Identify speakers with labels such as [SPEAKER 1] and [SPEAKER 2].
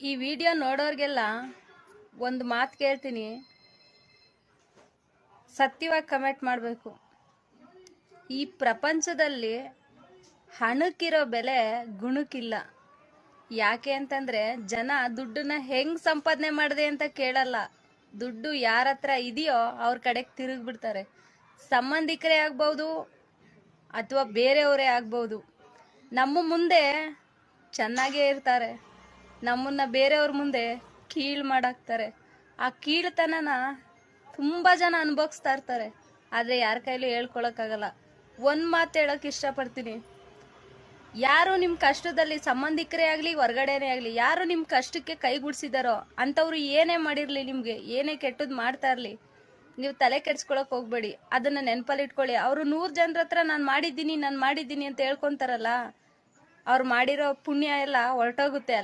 [SPEAKER 1] ಈ ವಿಡಿಯೋ ನೋಡೋರಿಗೆಲ್ಲ ಒಂದು ಮಾತು ಕೇಳ್ತೀನಿ. ಸತ್ಯವಾಗಿ ಕಮೆಂಟ್ ಮಾಡಬೇಕು. ಈ ಪ್ರಪಂಚದಲ್ಲಿ ಹಣಕ್ಕಿರೋ ಬೆಲೆ ಗುಣಕ್ಕಿಲ್ಲ. ಯಾಕೆ ಅಂತಂದರೆ ಜನ ದುಡ್ಡನ್ನ ಹೆಂಗೆ ಸಂಪಾದನೆ ಮಾಡಿದೆ ಅಂತ ಕೇಳಲ್ಲ. ದುಡ್ಡು ಯಾರ ಹತ್ರ ಇದೆಯೋ ಅವ್ರ ಕಡೆಗೆ ತಿರುಗಿಬಿಡ್ತಾರೆ. ಸಂಬಂಧಿಕರೇ ಆಗ್ಬೋದು ಅಥವಾ ಬೇರೆಯವರೇ ಆಗ್ಬೋದು. ನಮ್ಮ ಮುಂದೆ ಚೆನ್ನಾಗೇ ಇರ್ತಾರೆ. ನಮ್ಮನ್ನ ಬೇರೆಯವ್ರ ಮುಂದೆ ಕೀಳು ಮಾಡಾಕ್ತಾರೆ. ಆ ಕೀಳ್ತನನ ತುಂಬಾ ಜನ ಅನುಭವಿಸ್ತಾ ಇರ್ತಾರೆ. ಆದ್ರೆ ಯಾರ ಕೈಲೂ ಹೇಳ್ಕೊಳಕ್ಕಾಗಲ್ಲ. ಒಂದು ಮಾತು ಹೇಳಕ್ ಇಷ್ಟಪಡ್ತೀನಿ. ಯಾರು ನಿಮ್ಮ ಕಷ್ಟದಲ್ಲಿ ಸಂಬಂಧಿಕರೇ ಆಗಲಿ, ಹೊರ್ಗಡೆನೇ ಆಗಲಿ, ಯಾರು ನಿಮ್ಮ ಕಷ್ಟಕ್ಕೆ ಕೈಗೂಡಿಸಿದಾರೋ ಅಂಥವ್ರು ಏನೇ ಮಾಡಿರಲಿ ನಿಮಗೆ, ಏನೇ ಕೆಟ್ಟದ್ದು ಮಾಡ್ತಾ ಇರಲಿ, ನೀವು ತಲೆ ಕೆಡ್ಸ್ಕೊಳಕ್ ಹೋಗ್ಬೇಡಿ. ಅದನ್ನ ನೆನಪಲ್ಲಿ ಇಟ್ಕೊಳ್ಳಿ ಅವರು ನೂರು ಜನರ ಹತ್ರ ನಾನು ಮಾಡಿದ್ದೀನಿ ನಾನು ಮಾಡಿದ್ದೀನಿ ಅಂತ ಹೇಳ್ಕೊಂತಾರಲ್ಲ, ಅವ್ರು ಮಾಡಿರೋ ಪುಣ್ಯ ಎಲ್ಲ ಹೊರಟೋಗುತ್ತೆ